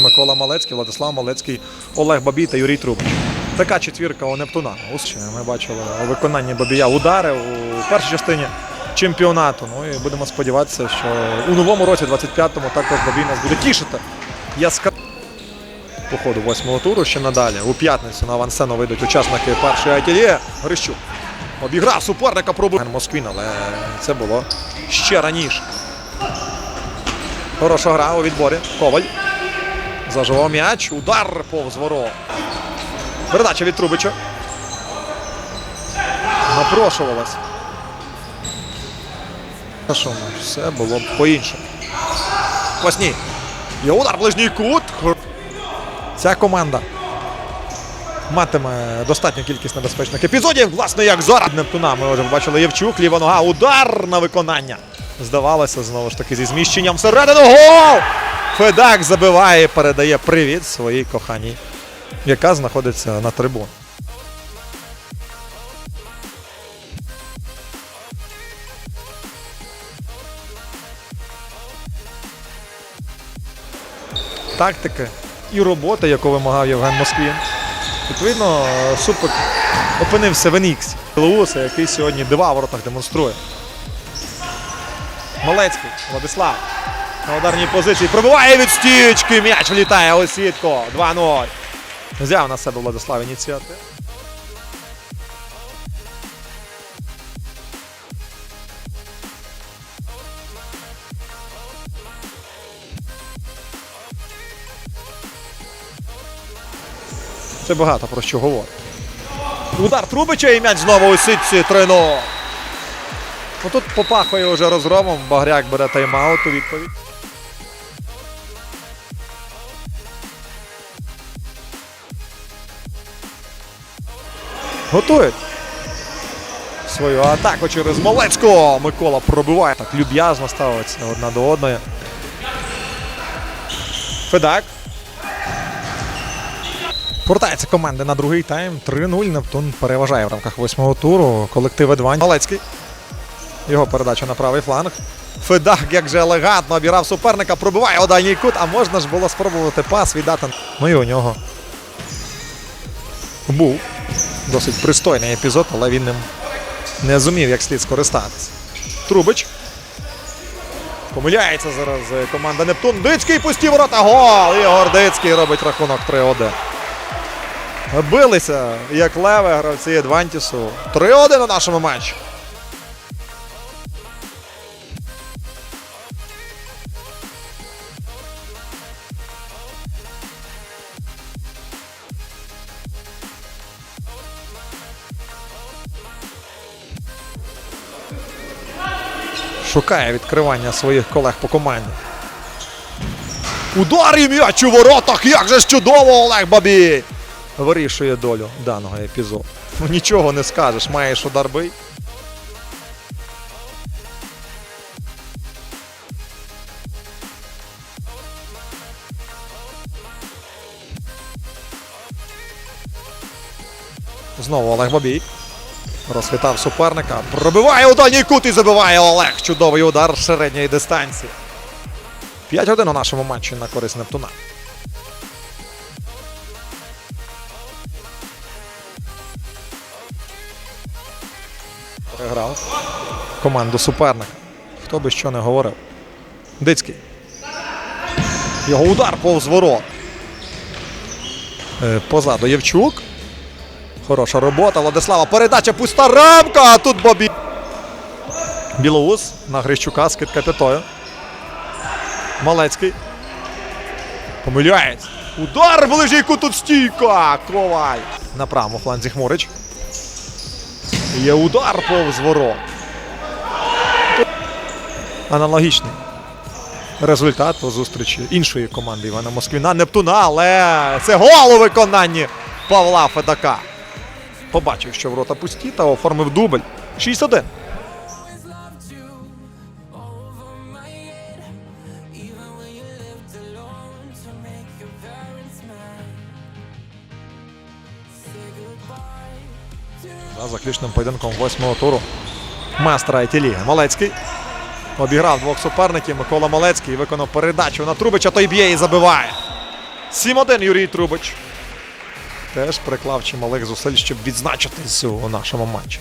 Микола Малецький, Владислав Малецький, Олег Бабій та Юрій Трубич. Така четвірка у Нептуна. Ось Ми бачили у виконанні Бабія удари у першій частині чемпіонату. Ну і будемо сподіватися, що у новому році, 25-му, також Бабій нас буде тішити. Яскраво по ходу восьмого туру ще надалі. У п'ятницю на авансцену вийдуть учасники першої ательє. Грищук обіграв суперника пробив Москвін, але це було ще раніше. Хороша гра у відборі. Коваль. Заживав м'яч. Удар повз ворот. Передача від Трубича. Напрошувалась. Все було б по-іншому. Квасні. Є удар ближній кут. Ця команда матиме достатню кількість небезпечних епізодів. Власне, як зараз Нептуна. Ми вже бачили Євчук, ліва нога, удар на виконання. Здавалося, знову ж таки, зі зміщенням всередину. Гол! Федак забиває, передає привіт своїй коханій, яка знаходиться на трибуні. Тактики і робота, яку вимагав Євген Москвін. Відповідно, Супик опинився в Еніксі. Леуса, який сьогодні дива воротах демонструє. Малецький, Владислав. На ударній позиції пробиває від стічки. М'яч влітає у сітку. 2-0. Взяв на себе Владислав ініціативу. Це багато про що говорить. Удар Трубича і м'яч знову у сітці 3-0. Ну тут попахує вже розгромом. Багряк бере тайм-аут у відповідь. Готують свою атаку через Малецького. Микола пробиває. Так люб'язно ставиться одна до одної. Федак. Повертається команда на другий тайм. 3-0. Нептун переважає в рамках восьмого туру. Колектив Едвань. Малецький. Його передача на правий фланг. Федак, як же елегантно обірав суперника, пробиває у дальній кут, а можна ж було спробувати пас віддати. Ну і у нього був досить пристойний епізод, але він ним не зумів як слід скористатися. Трубич. Помиляється зараз е, команда Нептун. Дицький пусті ворота. Гол! Ігор Дицький робить рахунок 3-1. Билися як леве гравці Едвантісу. 3-1 у нашому матчі. Шукає відкривання своїх колег по команді. Удар і м'яч у воротах! Як же чудово Олег Бабій! Вирішує долю даного епізоду. Ну нічого не скажеш, маєш удар бий. Знову Олег Бабій. Розхитав суперника. Пробиває у дальній кут і забиває Олег. Чудовий удар середньої дистанції. 5-1 у нашому матчі на користь Нептуна. Переграв команду суперника. Хто би що не говорив. Дицький. Його удар повз ворот. Е, Позаду Євчук. Хороша робота. Владислава. Передача пуста рамка. А тут Бобі. Білоус на Грищука з п'ятою. Малецький. Помиляється. Удар ближній кут тут стійка. Коваль. На правому фланзі Хмурич. Є удар повз ворот. Аналогічний результат по зустрічі іншої команди Івана Москвіна. Нептуна, але це гол у виконанні Павла Федака. Побачив, що ворота пусті та оформив дубль. 6-1. always loved you over my head, even when you lived alone to make your parents mad. Say goodbye to За заключним поєдинком восьмого туру it ліги. Малецький обіграв двох суперників. Микола Малецький виконав передачу на Трубича. Той б'є і забиває. 7-1 Юрій Трубич. Теж приклав чималих зусиль, щоб відзначитись у нашому матчі.